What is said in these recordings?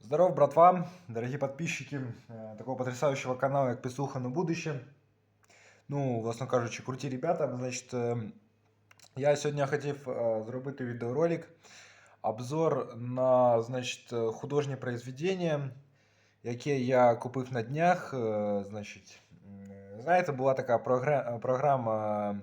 Здоров, братва, дорогие подписчики э, такого потрясающего канала, як Писуха на будущее. Ну, власне кажучи, круті ребята. Значить, е, я сьогодні хотів е, зробити відеоролик, обзор на значить, е, художнє произведення, яке я купив на днях. Е, Значить, м, знаєте, була така програ- програма, е,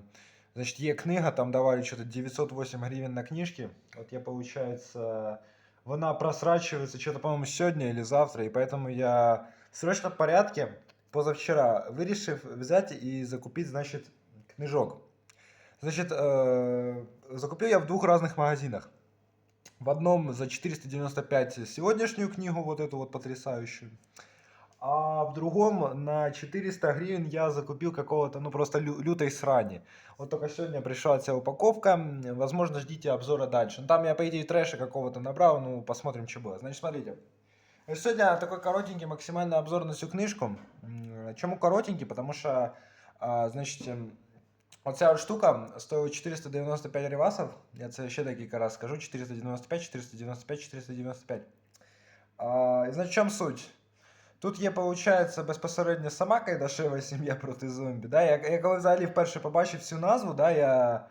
значить, є книга, там давали що-то 908 гривень на книжки. От я, получается, вона просрачивается что-то, по-моему, сегодня или завтра, и поэтому я в срочном порядке позавчера вирішив взяти і закупити, значить, книжок. Значит, э, закупил я в двух разных магазинах. В одном за 495 сегодняшнюю книгу, вот эту вот потрясающую А в другом на 400 гривен я закупил какого-то, ну просто лю- лютой срани. Вот только сегодня пришла вся упаковка. М, Возможно, ждите обзора дальше. Ну, там я, по идее, трэша какого-то набрал, ну посмотрим, что было. Значит, смотрите. Э, Сегодня такой коротенький максимальный обзор на всю книжку. М, Чему коротенький? Потому что, а, значит, ем, оця от штука стоїть 495 ревасов. Я це ще декілька раз скажу. 495, 495, 495. А, і значить, в чому суть? Тут є, виходить, безпосередньо сама Кайдашева сім'я проти зомбі. Да? Я, я коли взагалі вперше побачив цю назву, да, я,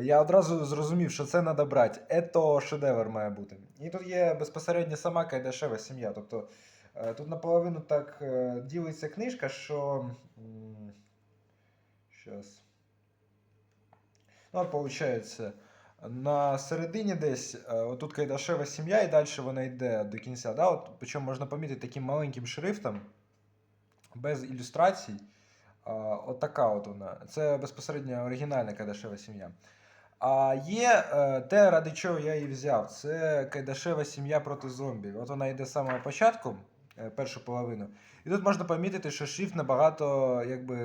я одразу зрозумів, що це треба брати. Ето шедевр має бути. І тут є безпосередньо сама Кайдашева сім'я. Тобто е, тут наполовину так е, ділиться книжка, що. Зараз. Ну, от, получається, на середині десь, е, отут Кайдашева сім'я, і далі вона йде до кінця. Да? От, причому можна помітити таким маленьким шрифтом, без ілюстрацій. От така от вона. Це безпосередньо оригінальна Кайдашева сім'я. А є е, те, ради чого я її взяв. Це Кайдашева сім'я проти зомбі. От вона йде з самого початку, е, першу половину. І тут можна помітити, що шрифт набагато якби,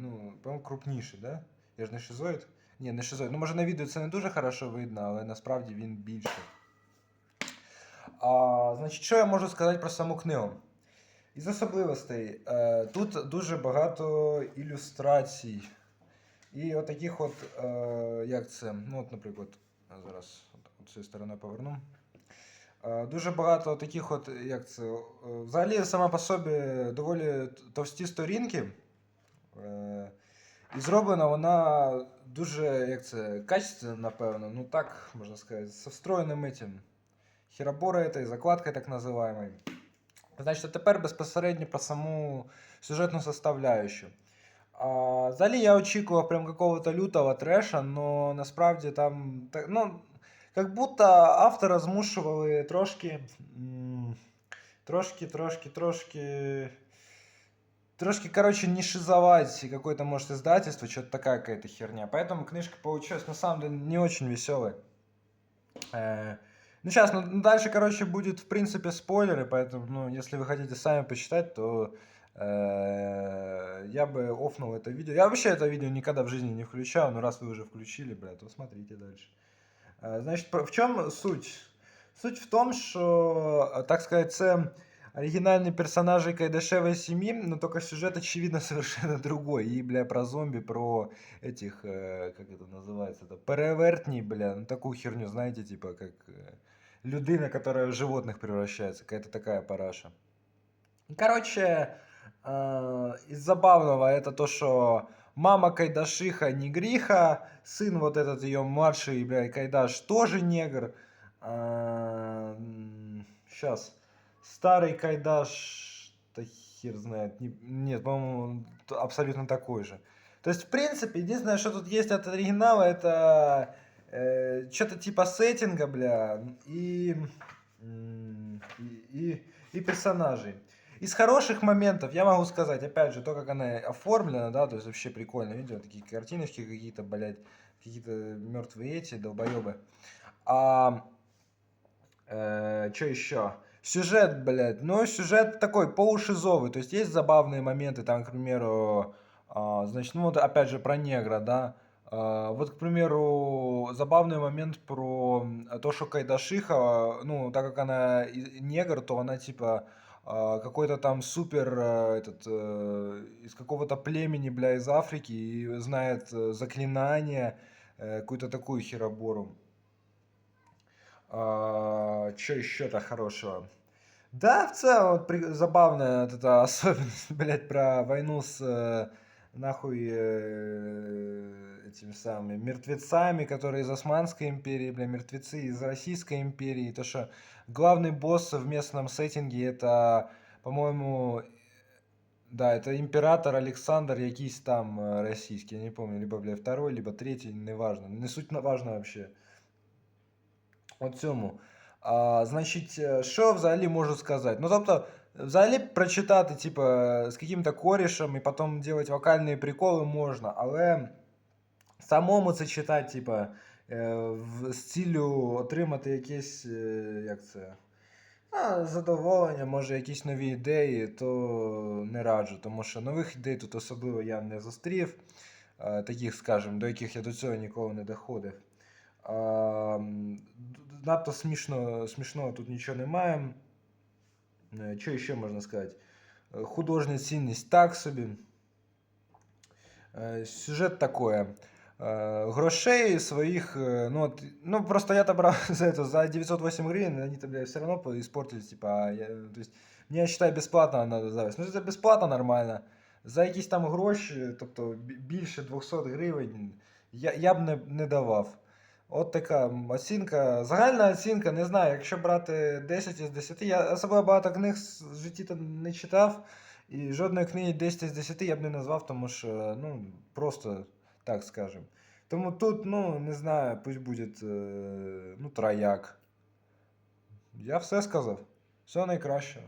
ну, крупніший, да? Я ж не шизоїд. Ні, не шизоїд. Ну, може на відео це не дуже хорошо видно, але насправді він більший. А, значить, що я можу сказати про саму книгу? Із особливостей. Е, тут дуже багато ілюстрацій. І от таких от, е, як це, ну от, наприклад, зараз от, цією стороною поверну. Е, Дуже багато таких от, як це, взагалі сама по собі доволі товсті сторінки. Е, І зроблена вона дуже, як це, качественно, напевно, ну так, можна сказати, з встроєним этим хероборой этой, закладкой так называемой. Значить, а тепер безпосередньо про саму сюжетну составляющу. А, взагалі я очікував прям какого-то лютого треша, но насправді там. так, Ну, как будто автора змушували трошки. м, Трошки, трошки, трошки. Трошки, короче, не шизовать какое-то, может, издательство, что-то такая какая-то херня. Поэтому книжка получилась, на самом деле, не очень веселой. Э, Ну, сейчас, ну, дальше, короче, будет, в принципе, спойлеры, поэтому, ну, если вы хотите сами почитать, то э, я бы офнул это видео. Я вообще это видео никогда в жизни не включал, но раз вы уже включили, блядь, то смотрите дальше. Э, Значит, в чем суть? Суть в том, что, так сказать, оригинальные персонажи Кайдашевой семьи, но только сюжет, очевидно, совершенно другой. И, бля, про зомби, про этих, э, как это называется, это перевертней, бля, ну такую херню, знаете, типа, как э, людина, которая в животных превращается, какая-то такая параша. Короче, э, из забавного это то, что мама Кайдашиха негриха, сын вот этот ее младший, бля, Кайдаш тоже негр. Сейчас. Старый Кайдаш, да хер знает, не- нет, по-моему, абсолютно такой же. То есть, в принципе, единственное, что тут есть от оригинала, это что-то типа сеттинга, бля, и, и, и, и персонажей. Из хороших моментов я могу сказать, опять же, то, как она оформлена, да, то есть вообще прикольно, видите, вот такие картиночки какие-то, блядь, какие-то мертвые эти, долбоебы. А, что еще? Сюжет, блядь, ну, сюжет такой полушизовый, то есть есть забавные моменты, там, к примеру, а, значит, ну, вот опять же про негра, да, а, вот, к примеру, забавный момент про м, то, что Кайдашиха, ну, так как она негр, то она, типа, а, какой-то там супер, э, этот, э, из какого-то племени, бля, из Африки, и знает э, заклинания, э, какую-то такую херобору. Что еще-то хорошего? Да, в целом, вот при- забавная вот эта особенность, блядь, про войну с э, нахуй э, этими самыми мертвецами, которые из Османской империи, бля, мертвецы из Российской империи. То, что главный босс в местном сеттинге это, по-моему, да, это император Александр якийсь там э, российский, я не помню, либо, бля, второй, либо третий, неважно. Не суть важно вообще. От цьому. А, значить, що взагалі можу сказати? Ну, тобто, взагалі прочитати, типа, з яким-то корішем і потім робити вокальні приколи можна, але самому це читати, типа, в, з ціллю отримати якесь, як це, а, задоволення, може, якісь нові ідеї, то не раджу, тому що нових ідей тут особливо я не зустрів, е, таких, скажімо, до яких я до цього ніколи не доходив. Надто смішно, смішного тут нічого немає. Е, Що ще можна сказати? Е, Художня цінність так собі. Е, Сюжет такое. Грошей своих, е, ну, от, ну просто я-то брал за это за 908 гривен, они-то, бля, все по- испортились, типа, я, то есть, мне, я считаю, безплатно надо завести. Ну, це безплатно нормально. За якісь там гроші, тобто більше 200 гривень, я, я б не, не давав. От така оцінка. Загальна оцінка, не знаю, якщо брати 10 із 10, я особливо багато книг в житті не читав, і жодної книги 10 із 10 я б не назвав, тому що, ну, просто так скажем. Тому тут, ну, не знаю, пусть буде, е, ну, трояк. Я все сказав. Всього найкращого.